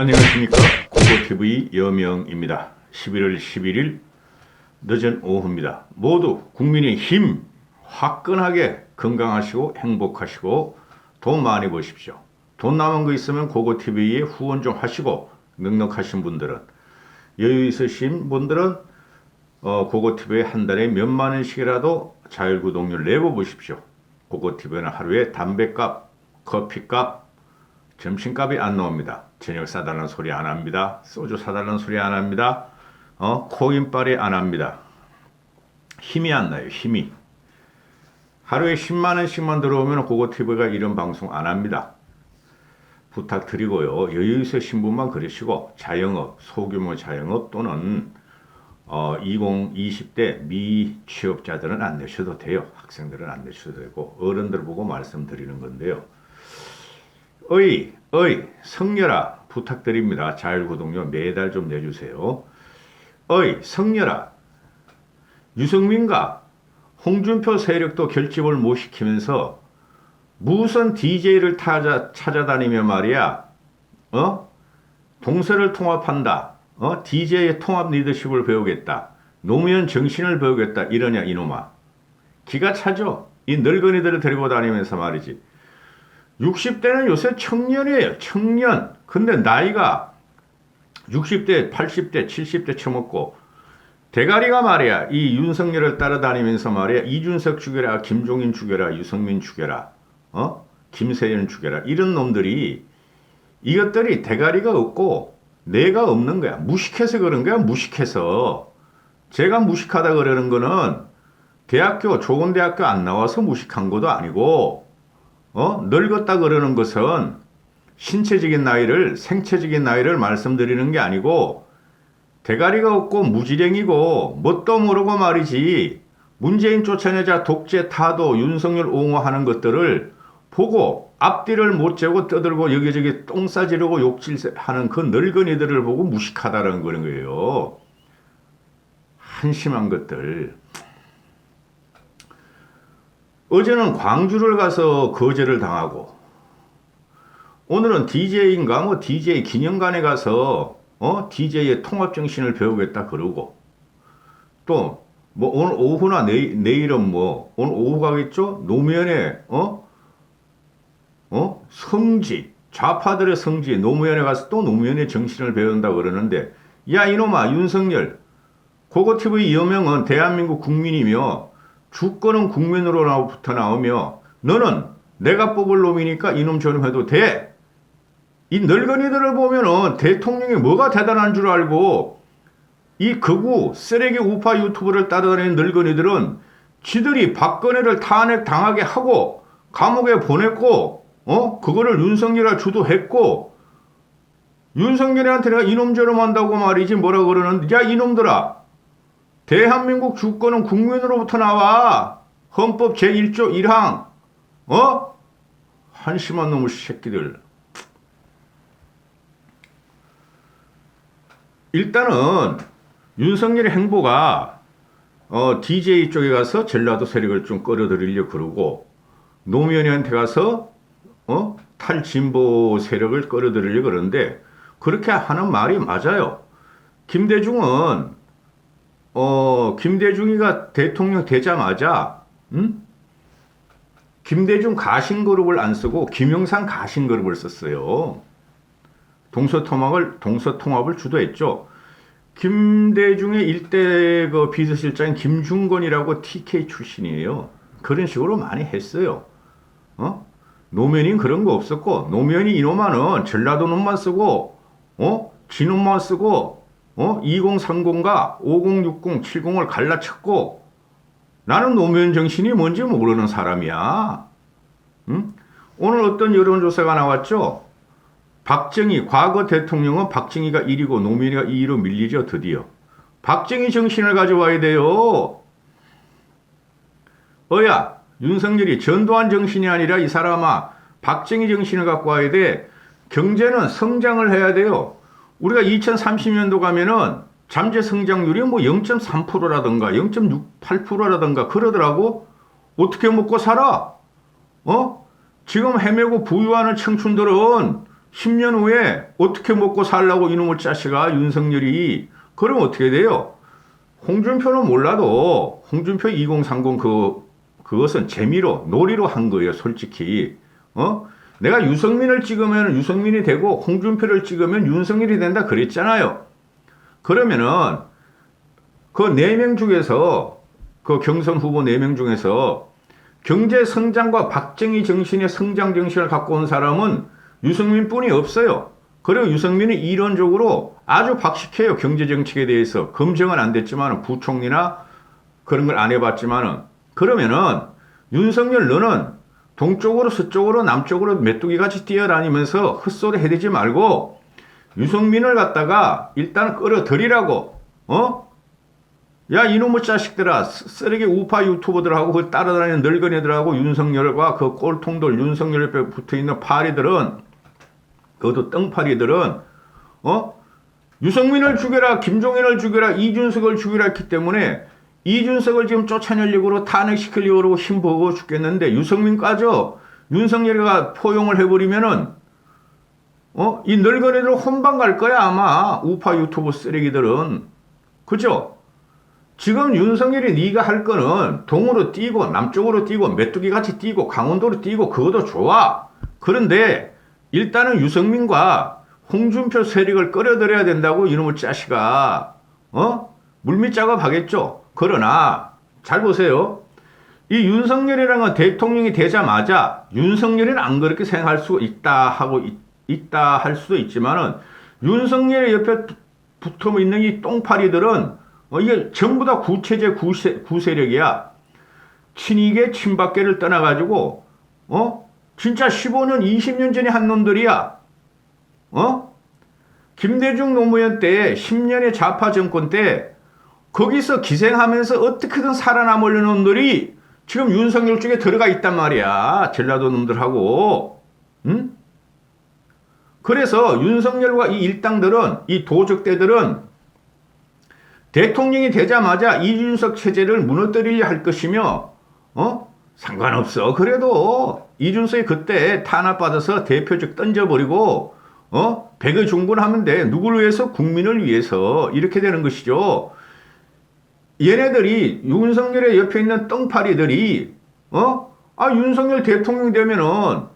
안녕하십니까 고고TV 여명입니다. 11월 11일 늦은 오후입니다. 모두 국민의 힘 화끈하게 건강하시고 행복하시고 돈 많이 버십시오. 돈 남은 거 있으면 고고TV에 후원 좀 하시고 넉넉하신 분들은 여유 있으신 분들은 어, 고고TV에 한 달에 몇만 원씩이라도 자율구독료 내고 보십시오. 고고TV는 하루에 담배값, 커피값, 점심값이 안 나옵니다. 저녁 사달라는 소리 안 합니다. 소주 사달라는 소리 안 합니다. 어, 코인빨이 안 합니다. 힘이 안 나요, 힘이. 하루에 10만 원씩만 들어오면 고고TV가 이런 방송 안 합니다. 부탁드리고요. 여유 있으신 분만 그러시고 자영업, 소규모 자영업 또는 어, 20, 20대 미취업자들은 안 내셔도 돼요. 학생들은 안 내셔도 되고 어른들 보고 말씀드리는 건데요. 어이, 어이, 성렬아, 부탁드립니다. 자율구독료 매달 좀 내주세요. 어이, 성렬아, 유승민과 홍준표 세력도 결집을 못 시키면서 무슨 DJ를 타자, 찾아다니며 말이야, 어? 동서를 통합한다. 어? DJ의 통합 리더십을 배우겠다. 노무현 정신을 배우겠다. 이러냐, 이놈아. 기가 차죠? 이 늙은이들을 데리고 다니면서 말이지. 60대는 요새 청년이에요. 청년. 근데 나이가 60대, 80대, 70대 처먹고 대가리가 말이야. 이 윤석열을 따라다니면서 말이야. 이준석 죽여라, 김종인 죽여라, 유성민 죽여라, 어? 김세연 죽여라. 이런 놈들이 이것들이 대가리가 없고 내가 없는 거야. 무식해서 그런 거야. 무식해서. 제가 무식하다 그러는 거는 대학교, 좋은 대학교 안 나와서 무식한 것도 아니고 어? 늙었다 그러는 것은 신체적인 나이를 생체적인 나이를 말씀드리는 게 아니고 대가리가 없고 무지랭이고 뭣도 모르고 말이지 문재인 쫓아내자 독재 타도 윤석열 옹호하는 것들을 보고 앞뒤를 못 재고 떠들고 여기저기 똥 싸지르고 욕질하는 그 늙은이들을 보고 무식하다는 거예요. 한심한 것들. 어제는 광주를 가서 거제를 당하고 오늘은 DJ인가 뭐 DJ 기념관에 가서 어 DJ의 통합 정신을 배우겠다 그러고 또 뭐 오늘 오후나 내일, 내일은 뭐 오늘 오후 가겠죠 노무현의 어? 어? 성지 좌파들의 성지 노무현에 가서 또 노무현의 정신을 배운다 그러는데 야 이놈아 윤석열 고고TV 여명은 대한민국 국민이며 주권은 국민으로부터 나오며 너는 내가 뽑을 놈이니까 이놈 저놈 해도 돼. 이 늙은이들을 보면은 대통령이 뭐가 대단한 줄 알고 이 극우 쓰레기 우파 유튜브를 따라다니는 늙은이들은 지들이 박근혜를 탄핵 당하게 하고 감옥에 보냈고 어 그거를 윤석열이 주도했고 윤석열한테 내가 이놈 저놈 한다고 말이지 뭐라 그러는 야 이놈들아 대한민국 주권은 국민으로부터 나와. 헌법 제1조 1항. 어? 한심한 놈의 새끼들. 일단은 윤석열의 행보가 어, DJ 쪽에 가서 전라도 세력을 좀 끌어들이려 그러고 노무현이한테 가서 어? 탈진보 세력을 끌어들이려 그러는데 그렇게 하는 말이 맞아요. 김대중은 어, 김대중이가 대통령 되자마자, 음? 김대중 가신 그룹을 안 쓰고 김영삼 가신 그룹을 썼어요. 동서통합을, 동서통합을 주도했죠. 김대중의 일대 그 비서실장인 김중건이라고 TK 출신이에요. 그런 식으로 많이 했어요. 어? 노면이 그런 거 없었고, 노면이 이놈만은 전라도 놈만 쓰고, 어? 진놈만 쓰고, 어? 2030과 5060, 70을 갈라쳤고 나는 노무현 정신이 뭔지 모르는 사람이야. 응? 오늘 어떤 여론조사가 나왔죠? 박정희, 과거 대통령은 박정희가 1위고 노무현이가 2위로 밀리죠, 드디어. 박정희 정신을 가져와야 돼요. 어야, 윤석열이 전두환 정신이 아니라 이 사람아, 박정희 정신을 갖고 와야 돼. 경제는 성장을 해야 돼요. 우리가 2030년도 가면은 잠재 성장률이 뭐 0.3%라든가 0.68%라든가 그러더라고. 어떻게 먹고 살아? 어? 지금 헤매고 부유하는 청춘들은 10년 후에 어떻게 먹고 살라고 이놈의 자식아 윤석열이 그럼 어떻게 돼요? 홍준표는 몰라도 홍준표 2030 그 그것은 재미로 놀이로 한 거예요, 솔직히. 어? 내가 유승민을 찍으면 유승민이 되고 홍준표를 찍으면 윤석열이 된다 그랬잖아요. 그러면은 그네명 중에서 그 경선 후보 네명 중에서 경제 성장과 박정희 정신의 성장 정신을 갖고 온 사람은 유승민 뿐이 없어요. 그리고 유승민은 이론적으로 아주 박식해요. 경제 정책에 대해서. 검증은 안 됐지만 부총리나 그런 걸 안 해봤지만은 그러면은 윤석열 너는 동쪽으로 서쪽으로 남쪽으로 메뚜기 같이 뛰어다니면서 헛소리 해대지 말고 유승민을 갖다가 일단 끌어들이라고 어? 야 이놈의 자식들아 쓰- 쓰레기 우파 유튜버들하고 그 따라다니는 늙은이들하고 윤석열과 그 꼴통들 윤석열 옆에 붙어있는 파리들은 그것도 떵파리들은 어? 유승민을 죽여라 김종인을 죽여라 이준석을 죽여라 했기 때문에 이준석을 지금 쫓아내려고 탄핵시키려고 힘보고 죽겠는데 유승민까죠 윤석열이가 포용을 해버리면은 어? 이 늙은이들 혼방 갈 거야 아마 우파 유튜브 쓰레기들은 그죠? 지금 윤석열이 네가 할 거는 동으로 뛰고 남쪽으로 뛰고 메뚜기 같이 뛰고 강원도로 뛰고 그것도 좋아. 그런데 일단은 유승민과 홍준표 세력을 끌어들여야 된다고 이놈의 자식아 어 물밑 작업하겠죠. 그러나 잘 보세요. 이 윤석열이라는 건 대통령이 되자마자 윤석열이는 안 그렇게 생각할 수 있다 하고 있, 있다 할 수도 있지만은 윤석열 옆에 붙어 있는 이 똥파리들은 어, 이게 전부 다 구체제 구세, 구세력이야. 친이계 친박계를 떠나가지고 어 진짜 15년 20년 전에 한 놈들이야. 어? 김대중 노무현 때 10년의 좌파 정권 때 거기서 기생하면서 어떻게든 살아남으려는 놈들이 지금 윤석열 쪽에 들어가 있단 말이야. 전라도 놈들하고. 응? 그래서 윤석열과 이 일당들은 이 도적대들은 대통령이 되자마자 이준석 체제를 무너뜨리려 할 것이며 어? 상관없어. 그래도 이준석이 그때 탄압받아서 대표직 던져버리고 어? 백의 중분하면 돼. 누구를 위해서? 국민을 위해서. 이렇게 되는 것이죠. 얘네들이 윤석열의 옆에 있는 똥파리들이 어? 아 윤석열 대통령 되면은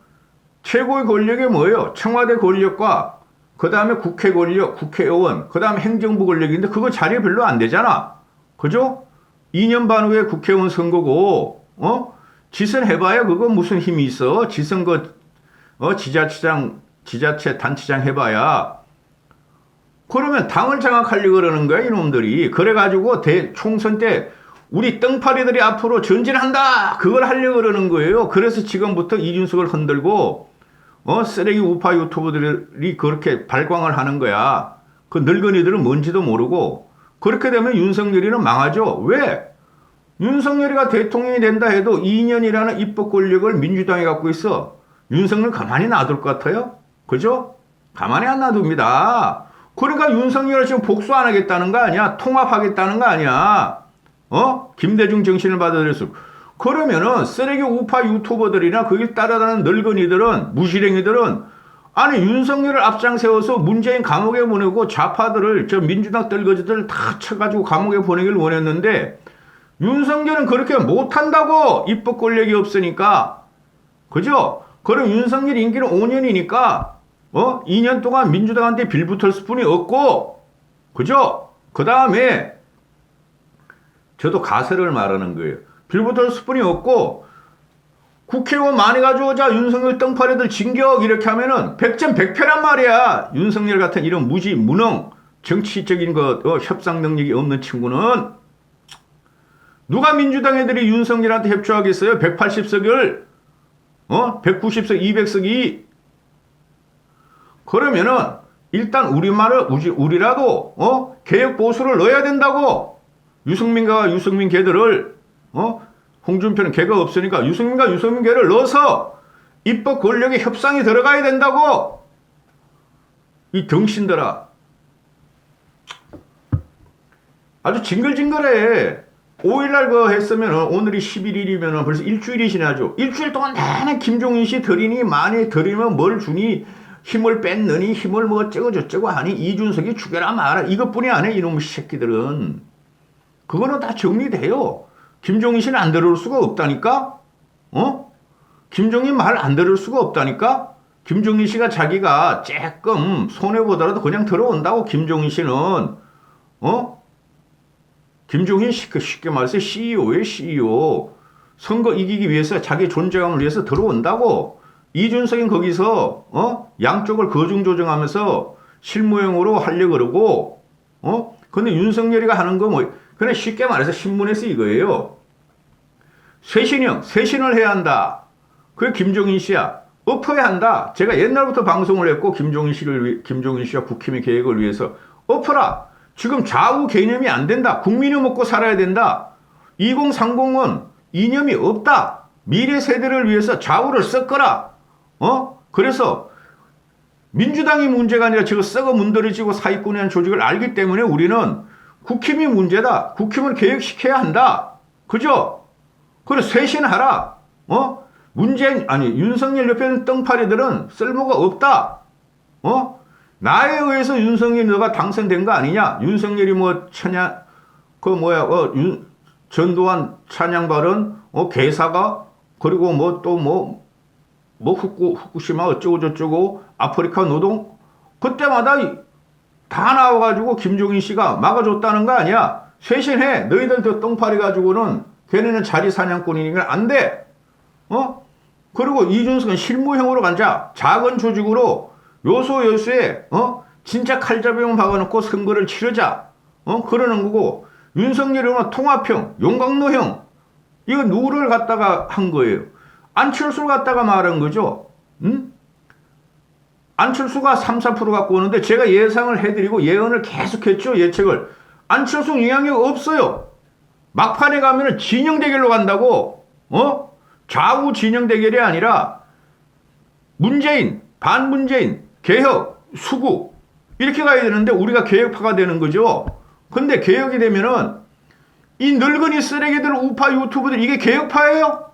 최고의 권력이 뭐예요? 청와대 권력과 그 다음에 국회 권력, 국회의원, 그 다음에 행정부 권력인데 그거 자리 별로 안 되잖아. 그죠? 2년 반 후에 국회의원 선거고, 어? 지선 해봐야 그거 무슨 힘이 있어? 지선 그, 어, 지자체장, 지자체 단체장 해봐야. 그러면 당을 장악하려고 그러는 거야, 이놈들이. 그래가지고 대, 총선 때 우리 땡파리들이 앞으로 전진한다! 그걸 하려고 그러는 거예요. 그래서 지금부터 이준석을 흔들고, 어, 쓰레기 우파 유튜버들이 그렇게 발광을 하는 거야. 그 늙은이들은 뭔지도 모르고. 그렇게 되면 윤석열이는 망하죠. 왜? 윤석열이가 대통령이 된다 해도 2년이라는 입법 권력을 민주당이 갖고 있어. 윤석열 가만히 놔둘 것 같아요? 그죠? 가만히 안 놔둡니다. 그러니까 윤석열을 지금 복수 안 하겠다는 거 아니야? 통합하겠다는 거 아니야? 어? 김대중 정신을 받아들였어. 그러면은 쓰레기 우파 유튜버들이나 거길 따라다니는 늙은이들은 무시랭이들은 아니 윤석열을 앞장 세워서 문재인 감옥에 보내고 좌파들을 저 민주당 떨거지들 다 쳐가지고 감옥에 보내길 원했는데 윤석열은 그렇게 못한다고 입법 권력이 없으니까 그죠? 그럼 윤석열 임기는 5년이니까 어 2년 동안 민주당한테 빌붙을 스푼이 없고 그죠? 그 다음에 저도 가설을 말하는 거예요. 빌붙을 스푼이 없고 국회의원 많이 가져오자 윤석열 덩파리들 진격 이렇게 하면은 100점 100패란 말이야. 윤석열 같은 이런 무지 무능 정치적인 것 어, 협상 능력이 없는 친구는 누가 민주당 애들이 윤석열한테 협조하겠어요? 180석을 어? 190석 200석이 그러면은 일단 우리말을 우리, 우리라도 어? 개혁 보수를 넣어야 된다고. 유승민과 유승민 개들을 어? 홍준표는 개가 없으니까 유승민과 유승민 개를 넣어서 입법 권력의 협상이 들어가야 된다고. 이 등신들아. 아주 징글징글해. 5일날 그 했으면 오늘이 11일이면 벌써 일주일이 지나죠. 일주일 동안 내내 김종인 씨 들이니 많이 들이면 뭘 주니 힘을 뺐느니 힘을 뭐 어쩌고 저쩌고 하니 이준석이 죽여라 마라 이것뿐이 안해 이놈의 새끼들은 그거는 다 정리돼요. 김종인 씨는 안 들을 수가 없다니까? 어? 김종인 말 안 들을 수가 없다니까? 김종인 씨가 자기가 조금 손해보더라도 그냥 들어온다고 김종인 씨는 어? 김종인 씨, 그 쉽게 말해서 CEO의 CEO. 선거 이기기 위해서 자기 존재감을 위해서 들어온다고. 이준석은 거기서 어? 양쪽을 거중 조정하면서 실무형으로 하려 그러고 어? 근데 윤석열이가 하는 거 뭐 그냥 쉽게 말해서 신문에서 이거예요. 쇄신형, 쇄신을 해야 한다. 그게 김종인 씨야. 엎어야 한다. 제가 옛날부터 방송을 했고 김종인 씨를 위- 김종인 씨와 국힘의 계획을 위해서 엎어라. 지금 좌우 개념이 안 된다. 국민이 먹고 살아야 된다. 2030은 이념이 없다. 미래 세대를 위해서 좌우를 섞어라. 어? 그래서 민주당이 문제가 아니라 저거 썩어 문드러지고 사기꾼이라는 조직을 알기 때문에 우리는 국힘이 문제다. 국힘을 개혁시켜야 한다. 그죠? 그래 쇄신하라. 어? 문재인 아니 윤석열 옆에 있는 떵파리들은 쓸모가 없다. 어? 나에 의해서 윤석열이 너가 당선된 거 아니냐? 윤석열이 뭐 천야 그 뭐야 어 윤, 전두환 찬양 발언 어 개사가 그리고 뭐 또뭐 뭐 후쿠 후쿠시마 어쩌고 저쩌고 아프리카 노동? 그때마다 이- 다 나와가지고 김종인 씨가 막아줬다는 거 아니야? 쇄신해. 너희들 저 똥파리 가지고는 걔네는 자리 사냥꾼이니까 안 돼. 어? 그리고 이준석은 실무형으로 간자. 작은 조직으로 요소 요소에 어? 진짜 칼잡이만 박아놓고 선거를 치르자. 어? 그러는 거고. 윤석열은 통합형 용광로형. 이거 누구를 갖다가 한 거예요 안철수를 갖다가 말한 거죠 응? 안철수가 3, 4% 갖고 오는데 제가 예상을 해드리고 예언을 계속했죠 예측을 안철수 영향력 없어요 막판에 가면은 진영 대결로 간다고 어 좌우 진영 대결이 아니라 문재인, 반문재인, 개혁, 수구 이렇게 가야 되는데 우리가 개혁파가 되는 거죠. 근데 개혁이 되면은 이 늙은이 쓰레기들 우파 유튜브들 이게 개혁파예요?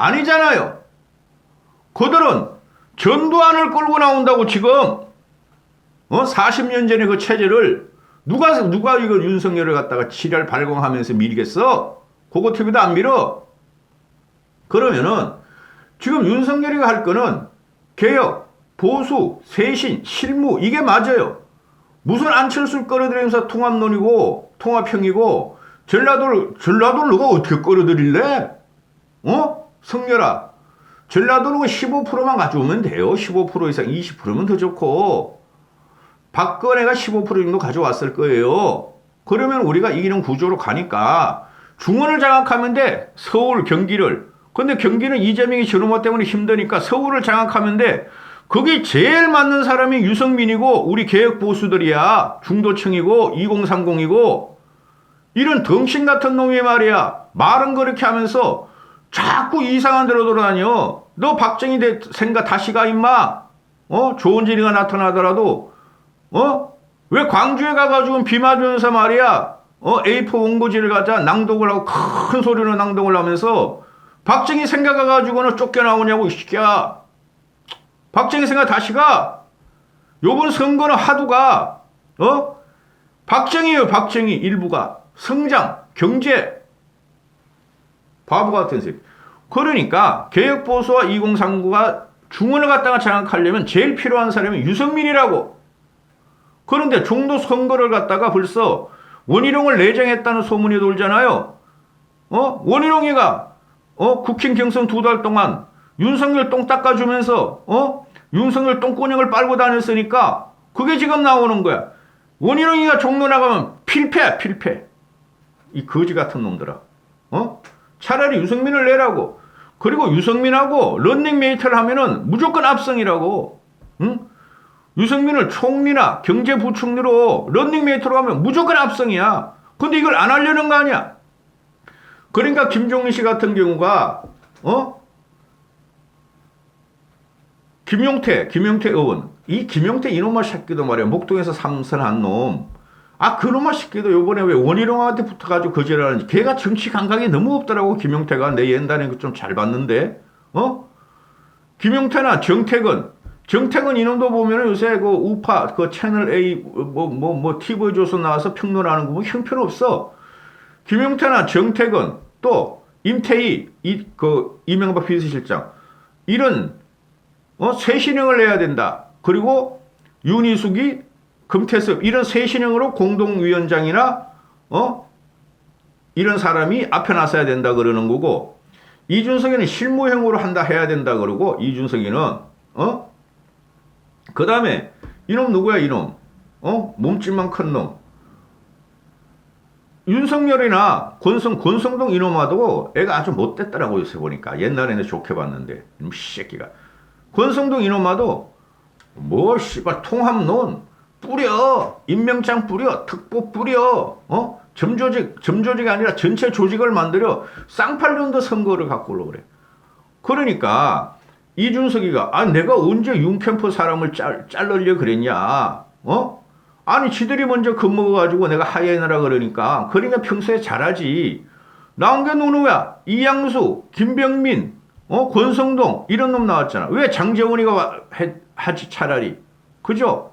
아니잖아요. 그들은 전두환을 끌고 나온다고 지금 어 40년 전에 그 체제를 누가 누가 이걸 윤석열을 갖다가 지랄 발광하면서 밀겠어? 그거 TV도 안 밀어. 그러면은 지금 윤석열이가 할 거는 개혁, 보수, 쇄신, 실무 이게 맞아요. 무슨 안철수를 끌어들이면서 통합론이고 통합형이고 전라도를 전라도를 누가 어떻게 끌어들일래? 어? 성렬아. 전라도는 15%만 가져오면 돼요. 15% 이상 20%면 더 좋고 박근혜가 15% 정도 가져왔을 거예요. 그러면 우리가 이기는 구조로 가니까 중원을 장악하면 돼. 서울, 경기를. 근데 경기는 이재명이 저놈아 때문에 힘드니까 서울을 장악하면 돼. 거기 제일 맞는 사람이 유승민이고 우리 개혁 보수들이야. 중도층이고 2030이고 이런 덩신 같은 놈이 말이야. 말은 그렇게 하면서 자꾸 이상한 데로 돌아다녀. 너 박정희 대 생각 다시 가 임마. 어? 좋은 일이가 나타나더라도 어? 왜 광주에 가가지고 비 맞으면서 말이야. 어? A4 원고지를 갖다 낭독을 하고 큰 소리로 낭독을 하면서 박정희 생각해가지고는 쫓겨나오냐고 이 새끼야. 박정희 생각 다시 가. 요번 선거는 하두가 어? 박정희예요 박정희 일부가 성장 경제 바보 같은 새끼. 그러니까 개혁보수와 2039가 중원을 갖다가 장악하려면 제일 필요한 사람이 유승민이라고. 그런데 중도 선거를 갖다가 벌써 원희룡을 내정했다는 소문이 돌잖아요. 어? 원희룡이가 어? 국힘 경선 두 달 동안 윤석열 똥 닦아주면서 어? 윤석열 똥꼬녕을 빨고 다녔으니까 그게 지금 나오는 거야. 원희룡이가 종로 나가면 필패 필패. 이 거지 같은 놈들아. 어? 차라리 유승민을 내라고. 그리고 유승민하고 런닝메이트를 하면은 무조건 압승이라고. 응? 유승민을 총리나 경제부총리로 런닝메이트로 하면 무조건 압승이야. 근데 이걸 안 하려는 거 아니야. 그러니까 김종인 씨 같은 경우가 어? 김용태, 김용태 의원. 이 김용태 이놈의 새끼도 말이야. 목동에서 삼선한 놈. 아, 그놈의 새끼도 요번에 왜 원희룡한테 붙어가지고 거절하는지. 걔가 정치 감각이 너무 없더라고, 김용태가. 내 옛날에 좀잘 봤는데. 어? 김용태나 정택은 정택은 이놈도 보면 요새 그 우파 그 채널 A 뭐뭐 뭐 TV 조선 나와서 평론하는 거 보면 형편없어. 김용태나 정택은 또 임태희 이 그 이명박 비서실장 이런 어 쇄신형을 내야 된다. 그리고 윤희숙이 금태섭 이런 쇄신형으로 공동위원장이나 어 이런 사람이 앞에 나서야 된다 그러는 거고 이준석이는 실무형으로 한다 해야 된다 그러고 이준석이는 어? 그 다음에 이놈 누구야 이놈? 어? 몸집만 큰 놈. 윤석열이나 권성, 권성동 이놈하고 애가 아주 못됐더라고 요새 보니까 옛날에는 좋게 봤는데 이놈 새끼가 권성동 이놈하도 뭐 씨발 통합론 뿌려. 임명장 뿌려. 특보 뿌려. 어? 점조직 점조직이 아니라 전체 조직을 만들어. 쌍팔년도 선거를 갖고 오려 그래. 그러니까 이준석이가 아 내가 언제 윤캠프 사람을 짤 잘르려 그랬냐? 어? 아니 지들이 먼저 겁먹어가지고 내가 하이에나라 그러니까. 그러니까 평소에 잘하지. 나온 게 누구야. 이양수 김병민 어? 권성동 이런 놈 나왔잖아. 왜 장재원이가 와- 해- 하지 차라리. 그죠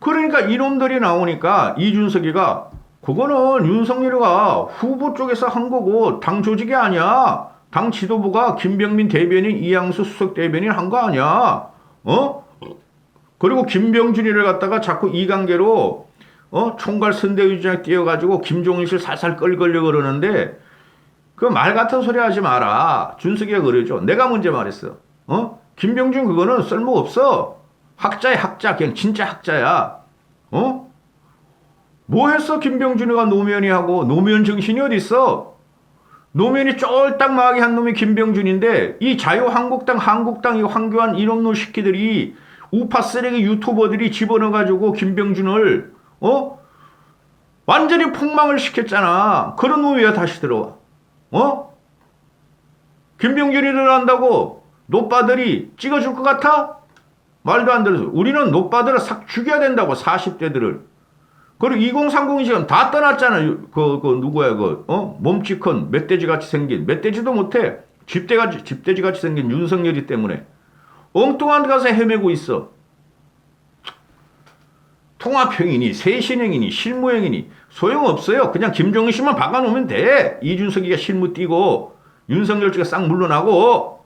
그러니까 이놈들이 나오니까 이준석이가 그거는 윤석열이가 후보 쪽에서 한 거고 당 조직이 아니야. 당 지도부가 김병민 대변인 이양수 수석 대변인 한 거 아니야. 어? 그리고 김병준이를 갖다가 자꾸 이관계로 어 총괄 선대위원장 띄워가지고 김종인실 살살 끌걸려 그러는데 그 말 같은 소리 하지 마라. 준석이가 그러죠. 내가 먼저 말했어. 어? 김병준 그거는 쓸모 없어. 학자야 학자 그냥 진짜 학자야. 어? 뭐 했어 김병준이가 노면이 하고 노면 정신이 어디 있어? 노면이 쫄딱망하게 한 놈이 김병준인데 이 자유한국당 한국당 이 황교안 이런 놈 새끼들이 우파 쓰레기 유튜버들이 집어넣어가지고 김병준을 어 완전히 폭망을 시켰잖아. 그런 놈이 왜 다시 들어와? 어? 김병준이 들어간다고 노빠들이 찍어줄 것 같아? 말도 안 소리. 우리는 노빠들을 싹 죽여야 된다고 40대들을. 그리고 2030이 지금 다 떠났잖아. 그, 그 누구야 그 어? 몸치 큰 멧돼지 같이 생긴 멧돼지도 못해. 집돼같이 집돼지 같이 생긴 윤석열이 때문에 엉뚱한 데 가서 헤매고 있어. 통합형이니 세신형이니 실무형이니 소용없어요. 그냥 김정은 씨만 박아놓으면 돼. 이준석이가 실무 뛰고 윤석열 쪽에 싹 물러나고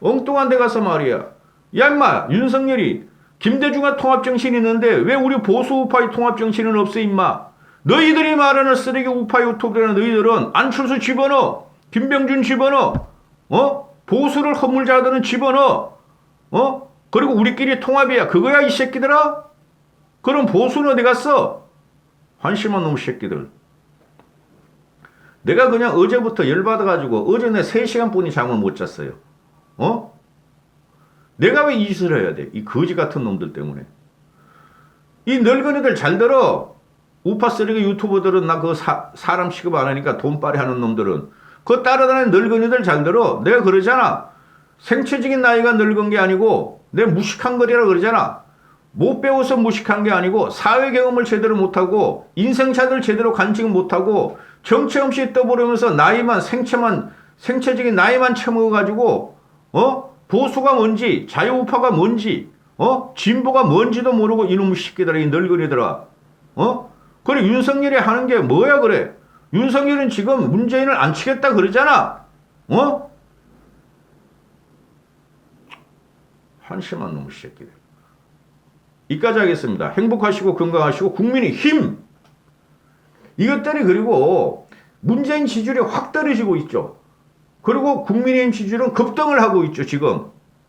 엉뚱한 데 가서 말이야. 야 임마 윤석열이 김대중과 통합정신이 있는데 왜 우리 보수 우파의 통합정신은 없어 임마. 너희들이 말하는 쓰레기 우파 유튜브라는 너희들은 안철수 집어넣어. 김병준 집어넣어. 어? 보수를 허물자들은 집어넣어. 어? 그리고 우리끼리 통합이야. 그거야 이 새끼들아? 그럼 보수는 어디 갔어? 한심한 놈 새끼들. 내가 그냥 어제부터 열받아가지고 어제 내 3시간 뿐이 잠을 못 잤어요. 어? 내가 왜 이 짓을 해야 돼? 이 거지 같은 놈들 때문에. 이 늙은이들 잘 들어. 우파 쓰레기 유튜버들은 나 그 사람 취급 안 하니까 돈빨이 하는 놈들은. 그 따라다니는 늙은이들 잘 들어. 내가 그러잖아. 생체적인 나이가 늙은 게 아니고 내 무식한 거리라 그러잖아. 못 배워서 무식한 게 아니고 사회 경험을 제대로 못하고 인생차를 제대로 간직 못하고 정체 없이 떠버리면서 나이만 생체만 생체적인 나이만 처먹어가지고 어 보수가 뭔지 자유우파가 뭔지 어? 진보가 뭔지도 모르고 이놈의 새끼들아 이 늙은이들아 어? 그래 윤석열이 하는 게 뭐야 그래? 윤석열은 지금 문재인을 안 치겠다 그러잖아. 어? 한심한 놈의 새끼들. 이까지 하겠습니다. 행복하시고 건강하시고 국민의 힘. 이것들이 그리고 문재인 지지율이 확 떨어지고 있죠. 그리고 국민의힘 지지율은 급등을 하고 있죠, 지금.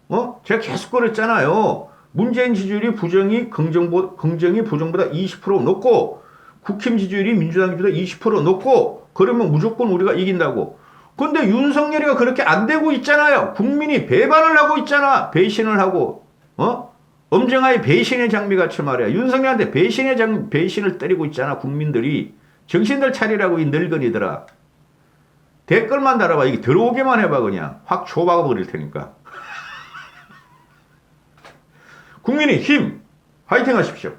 어? 제가 계속 그랬잖아요. 문재인 지지율이 부정이 긍정보, 긍정이 부정보다 20% 높고, 국힘 지지율이 민주당 지지율보다 20% 높고, 그러면 무조건 우리가 이긴다고. 근데 윤석열이가 그렇게 안 되고 있잖아요. 국민이 배반을 하고 있잖아. 배신을 하고, 어? 엄정하의 배신의 장미같이 말이야. 윤석열한테 배신의 장, 배신을 때리고 있잖아, 국민들이. 정신들 차리라고 이 늙은이들아. 댓글만 달아봐. 이게 들어오게만 해봐 그냥. 확 줘박아 버릴 테니까. 국민의 힘 화이팅 하십시오.